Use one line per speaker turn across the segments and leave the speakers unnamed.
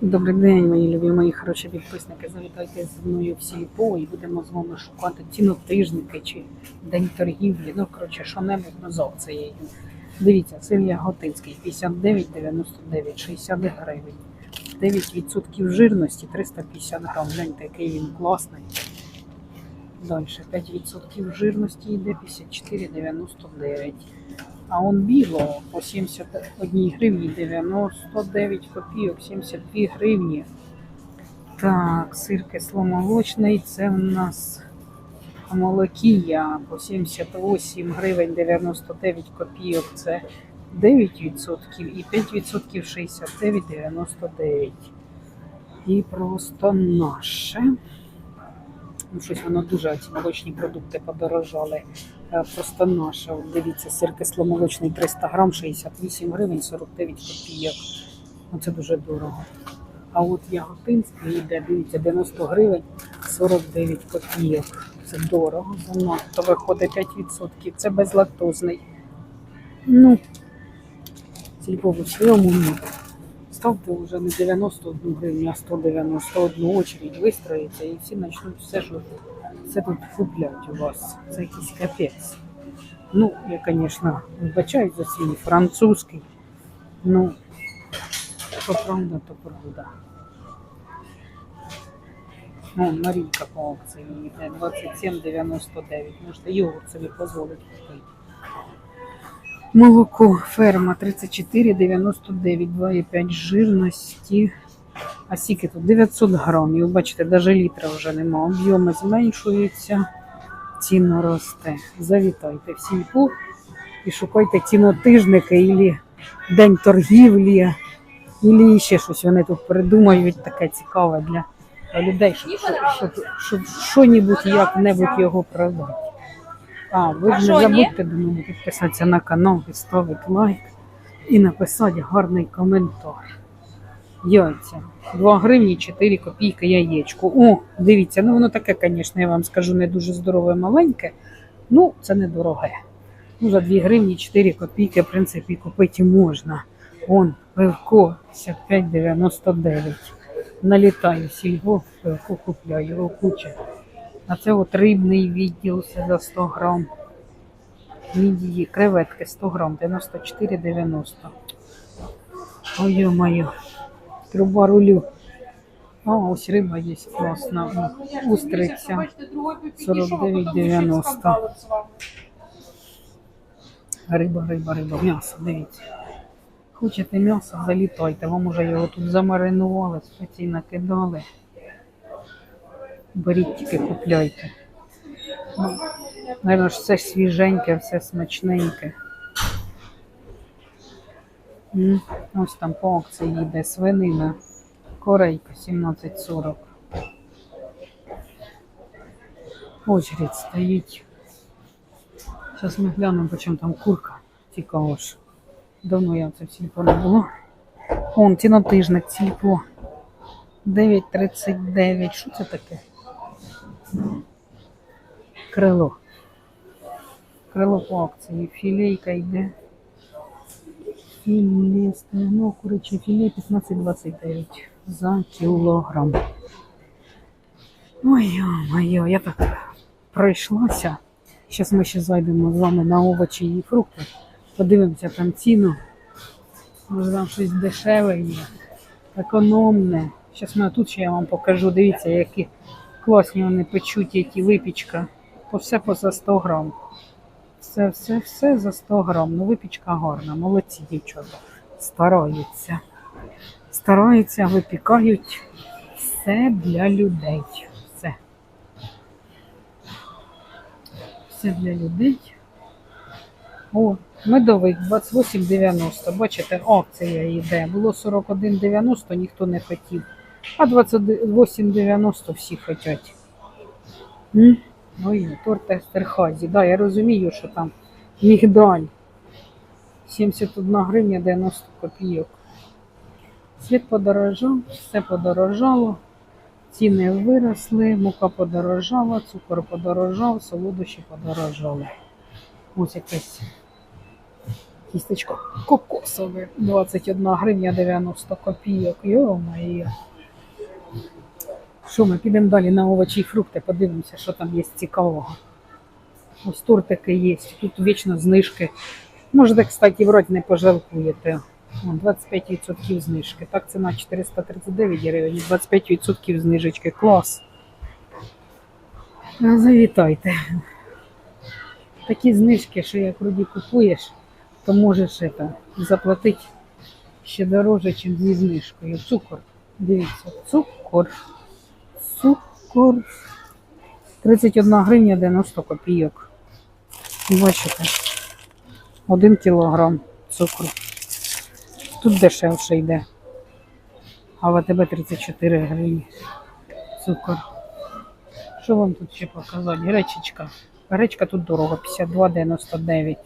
Добрий день, мої любі, хороші підписники. Завітайте зі мною в сільпо і будемо з вами шукати цінотижники чи день торгівлі. Ну, коротше, що-небудь ну, з акцією. Дивіться, сир Яготинський 59,99, 60 гривень. 9% жирності, 350 грам. Гляньте, який він класний. Далі 5% жирності йде 54,99. А он біло по 71 гривні 99 копійок, 72 гривні. Так, сир кисломолочний, це в нас молокія по 78 гривень 99 копійок, це 9% і 5% 69,99. І просто наше. Ну, щось воно дуже ці молочні продукти подорожали. Е, Просто наше. От дивіться, сир кисломолочний 300 грам, 68 гривень, 49 копійок. Ну, це дуже дорого. А от яготинський йде, дивіться, 90 гривень, 49 копійок. Це дорого, занадто виходить 5%. Це безлактозний. Ну, сільпову своєму ні. Ставте вже не 91 гривню, а 191 очередь вистроїться і всі почнуть все, що все тут куплять у вас. Це якийсь капець. Ну, я, звісно, вибачаюсь за свій французький. Ну, то правда, то правда. О, Марійка по акції 27,99. Можете йогурт собі дозволити купити. Молоко ферма 34,99, 2,5 жирності. А скільки тут? 900 грамів. Бачите, навіть літра вже нема. Об'єми зменшуються, ціна росте. Завітайте в сільпу і шукайте цінотижники або день торгівлі, або ще щось вони тут придумають таке цікаве для людей, щоб що-небудь як-небудь його продати. А, ви
А
ж не забудьте до мене підписатися на канал, поставити лайк і написати гарний коментар. Яйця. 2 гривні 4 копійки яєчко. О, дивіться, ну воно таке, звісно, я вам скажу, не дуже здорове, маленьке. Ну, це недороге. Ну, за 2 гривні 4 копійки, в принципі, купити можна. Он, пивко 55,99. Налітаю сільго, пивко купляю, його куча. А це от рибний відділ за 100 грам. Мідії, креветки 100 грам, 94,90. Ой, ё-моё. Труба рулю. А, ось риба є класна. О, Устриця 49,90. Риба, риба, риба, м'ясо, дивіться. Хочете м'ясо, залітайте. Вам уже його тут замаринували, спеції накидали. Беріть тільки купляйте. Ну, ж все свіженьке, все смачненьке. Ось там по акції йде свинина. Корейка 17,40. Очередь стоїть. Зараз ми глянемо, по там курка. Цікаво ж. Давно я це в сільпо не було. Вон, цінотижник сільпо. 9,39. Що це таке? Крило. Крило по акції. Філейка йде. Філе, ну, куряче філе 15,29 за кілограм. Ой, моє, я так пройшлася. Зараз ми ще зайдемо з вами на овочі і фрукти. Подивимося там ціну. Може там щось дешеве є, економне. Зараз ми тут ще я вам покажу. Дивіться, які класні вони печуть, які випічка. То все по за 100 грам. Все, все, все за 100 грам. Ну, випічка гарна, молодці дівчата. Стараються. Стараються, випікають все для людей. Все. Все для людей. О, медовик 28,90. Бачите, акція йде. Було 41,90, ніхто не хотів. А 28,90 всі хочуть. М? Ой, торт Естерхазі. Да, я розумію, що там мігдаль. 71 гривня 90 копійок. Світ подорожав, все подорожало, ціни виросли, мука подорожала, цукор подорожав, солодощі подорожали. Ось якесь Кістечко кокосове 21 гривня 90 копійок. Йо-моє. Що ми підемо далі на овочі і фрукти, подивимося, що там є цікавого. Ось тортики є, тут вічно знижки. Можете, кстати, вроді не пожалкуєте. 25% знижки. Так, ціна 439 гривень, 25% знижечки. Клас. Завітайте. Такі знижки, що як вроді купуєш, то можеш это, заплатити ще дороже, ніж зі знижкою. Цукор. Дивіться, цукор. Цукор. 31 гривня 90 копійок. Бачите? 1 кілограм цукру. Тут дешевше йде. А в АТБ 34 гривні. Цукор. Що вам тут ще показати? Гречечка. Гречка тут дорого, 52,99.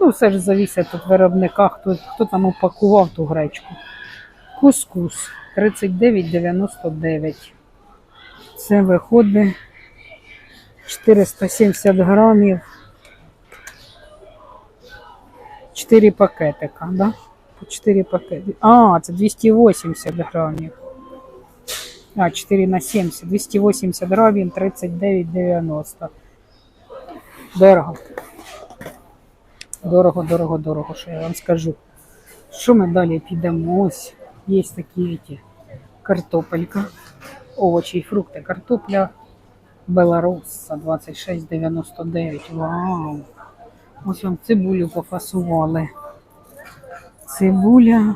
Ну, все ж завісить від виробника, хто, хто там упакував ту гречку. Кускус 39,99. Це виходить 470 грамів. 4 пакетика, да? По 4 пакети. А, це 280 грамів. А, 4 на 70. 280 грамів, 39,90. Дорого. Дорого, дорого, дорого, що я вам скажу. Що ми далі підемо? Ось є такі ті картопелька, овочі і фрукти. Картопля Беларуса 26,99. Вау! Ось вам цибулю пофасували. Цибуля.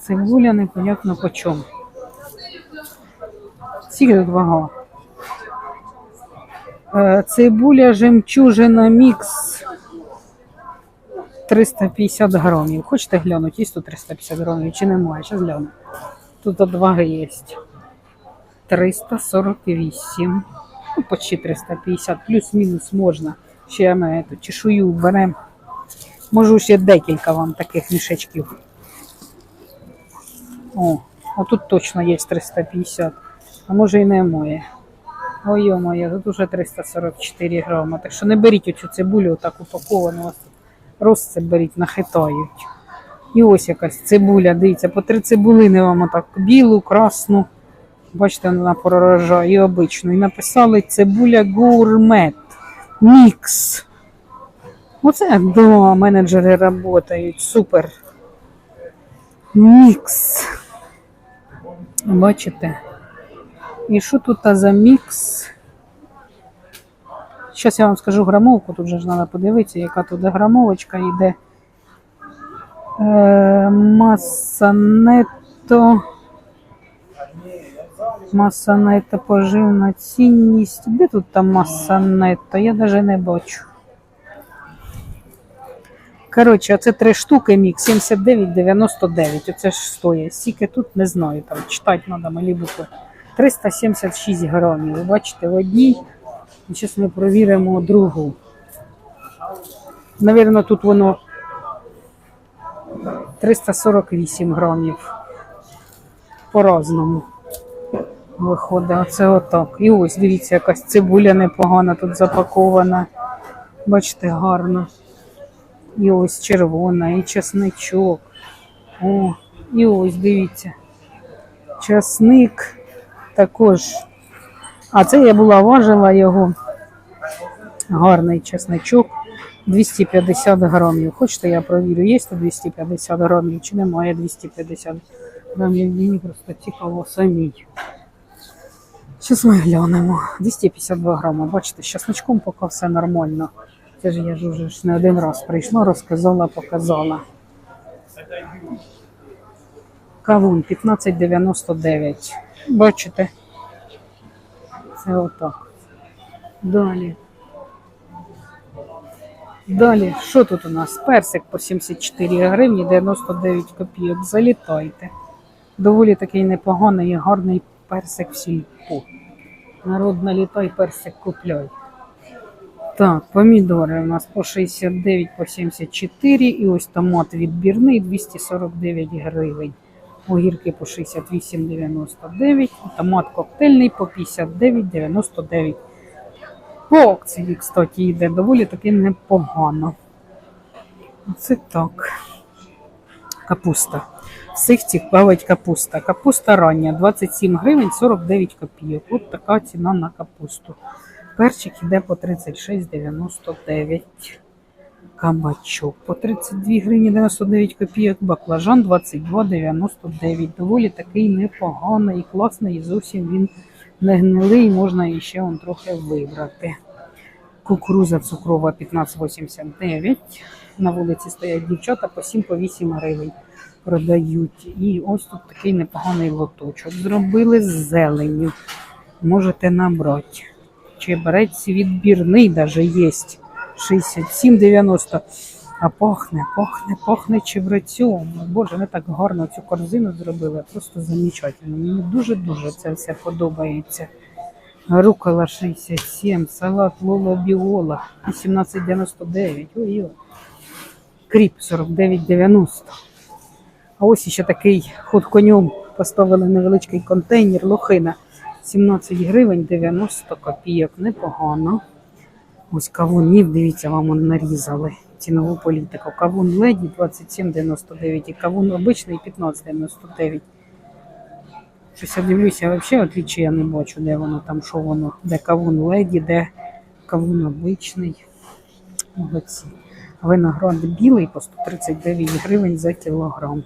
Цибуля непонятно по чому. Скільки тут вага? Е, Цибуля жемчужина мікс 350 грамів. Хочете глянути, є тут 350 грамів чи немає? Зараз гляну. Тут от ваги є. 348. Ну, почти 350. Плюс-мінус можна. Ще ми эту чешую беремо. Можу ще декілька вам таких мішечків. О, тут точно є 350. А може і немає. Ой, йо-моє, тут уже 344 грама. Так що не беріть оцю цибулю, отак упаковану. тут Розцеп беріть, нахитають. І ось якась цибуля, дивіться, по три цибулини вам отак білу, красну. Бачите, вона пророжає і обичну. І написали цибуля гурмет. Мікс. Оце да, менеджери працюють. Супер. Мікс. Бачите? І що тут за мікс? Зараз я вам скажу грамовку, тут же ж треба подивитися, яка тут грамовочка йде. Е, маса нетто. Маса нетто поживна цінність. Де тут та маса нетто? Я навіть не бачу. Коротше, оце три штуки мік 79,99. Оце ж стоїть. Скільки тут не знаю. Там читати треба малі букви. 376 грамів. Ви бачите, в одній. Зараз ми провіримо другу. Навірно, тут воно 348 грамів. По-разному виходить. Оце отак. І ось, дивіться, якась цибуля непогана тут запакована. Бачите, гарно. І ось червона, і чесничок. О, і ось, дивіться. Часник також. А це я була важила його. Гарний чесничок. 250 грамів. Хочете, я провірю, є тут 250 грамів чи немає 250 грамів. Мені просто цікаво самій. Зараз ми глянемо. 252 грама. Бачите, з чесночком поки все нормально. Це ж я ж уже не один раз прийшла, розказала, показала. Кавун 15,99. Бачите? Це отак. Далі. Далі, що тут у нас? Персик по 74 гривні 99 копійок. Залітайте. Доволі такий непоганий і гарний персик в сільпо. Народ налітай, персик купляй. Так, помідори у нас по 69, по 74 і ось томат відбірний 249 гривень. Огірки по 68,99, томат коктейльний по 59,99. По акції, кстати, йде доволі таки непогано. Оце так. Капуста. Цих плавить капуста. Капуста рання 27 гривень 49 копійок. От така ціна на капусту. Перчик іде по 36,99. Кабачок по 32 гривні 99 копійок. Баклажан 22,99. Доволі такий непоганий, класний і зовсім він не гнилий. Можна іще он трохи вибрати. Кукуруза цукрова 15,89. На вулиці стоять дівчата по 7 по 8 гривень продають. І ось тут такий непоганий лоточок. Зробили з зеленню. Можете набрати. Чебрець відбірний даже є. 67,90. А пахне, пахне, пахне чебрецем. Боже, вони так гарно цю корзину зробили. Просто замечательно. Мені дуже-дуже це все подобається. Рукола 67, салат Лола Біола 18,99. Ой-ой. Кріп 49,90. А ось ще такий ход конем. Поставили невеличкий контейнер, лохина. 17 гривень 90 копійок. Непогано. Ось кавунів, дивіться, вам нарізали цінову політику. Кавун леді 27,99 і кавун обичний 15,99. Щось я дивлюся, взагалі отлічі я не бачу, де воно там, що воно, де кавун леді, де кавун обичний. Молодці. Виноград білий по 139 гривень за кілограм.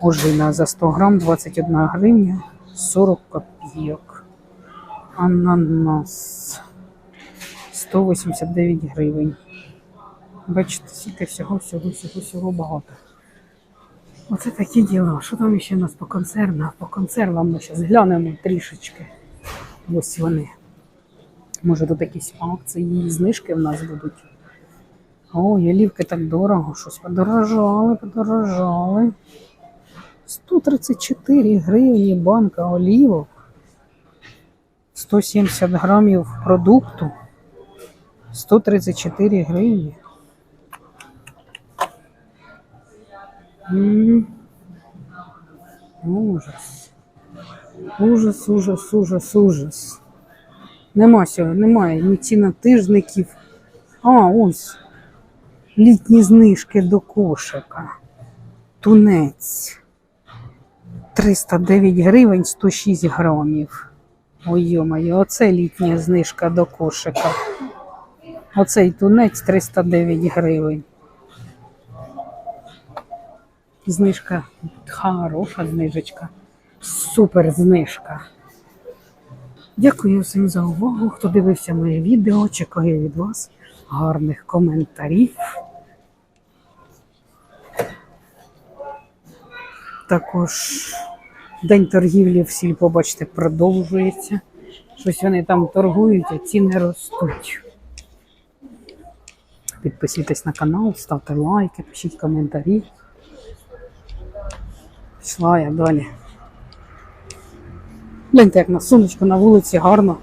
Ожина за 100 грам 21 гривня 40 копійок. Ананас 189 гривень. Бачите, скільки всього, всього, всього, всього багато. Оце такі діла. Що там ще у нас по консервам? По консервам ми зараз глянемо трішечки. Ось вони. Може тут якісь акції, знижки в нас будуть. Ой, олівки так дорого, щось подорожали, подорожали. 134 гривні банка олівок. 170 грамів продукту. 134 гривні. Ужас. Ужас, ужас, ужас, ужас. Нема сього, немає ні цінотижників. А, ось. Літні знижки до кошика. Тунець. 309 гривень 106 грамів. Ой, йо-моє, оце літня знижка до кошика. Оцей тунець 309 гривень. Знижка хороша знижечка. Супер знижка. Дякую всім за увагу. Хто дивився моє відео, чекаю від вас гарних коментарів. Також день торгівлі в сільпо, бачите, продовжується. Щось вони там торгують, а ціни ростуть. Підписуйтесь на канал, ставте лайки, пишіть коментарі. Пішла я далі. Гляньте, як на сонечку на вулиці гарно.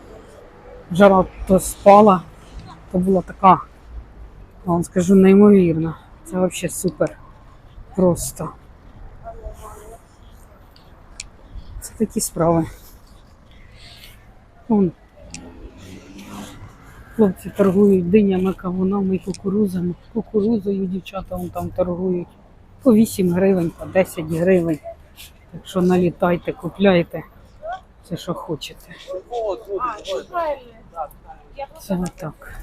Жара то спала, то була така, вам скажу, неймовірна. Це взагалі супер. Просто. Це такі справи. Вон. Хлопці торгують динями, кавунами кукурузами. Кукурузою дівчата вон там торгують. По 8 гривень, по 10 гривень. Так що налітайте, купляйте. Все, що хочете. Це так.